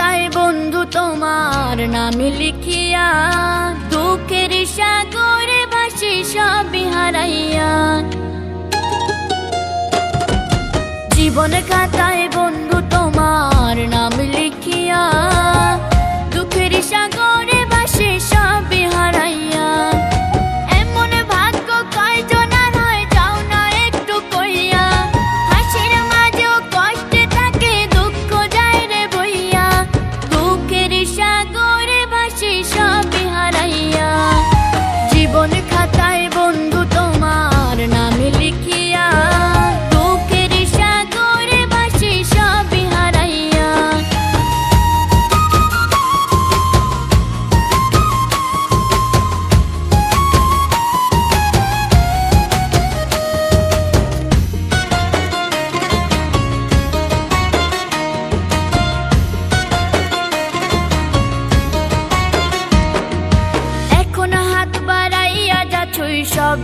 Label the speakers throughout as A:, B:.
A: তাই বন্ধু তোমার নামে লিখিয়া দুঃখের সাগরে ভাসি সব হারাইয়া। জীবন খাতায় বন্ধু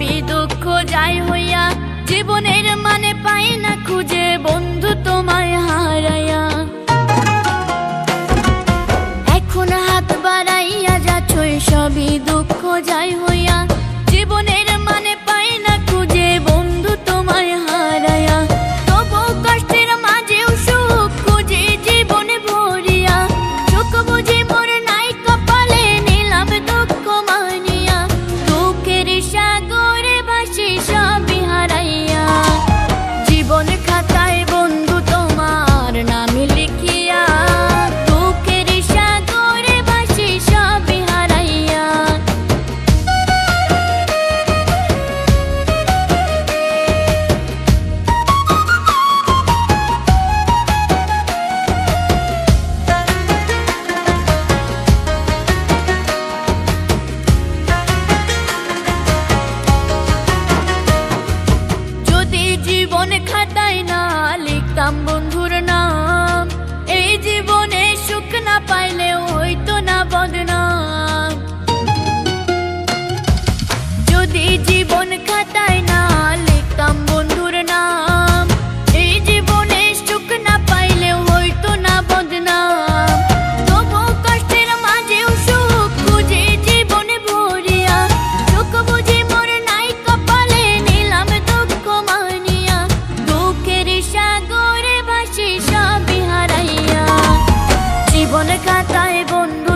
A: আমি দুঃখ যাই হইয়া জীবনের মানে পাই না খুঁজে। বন্ধু তোমায় হা বন্ধু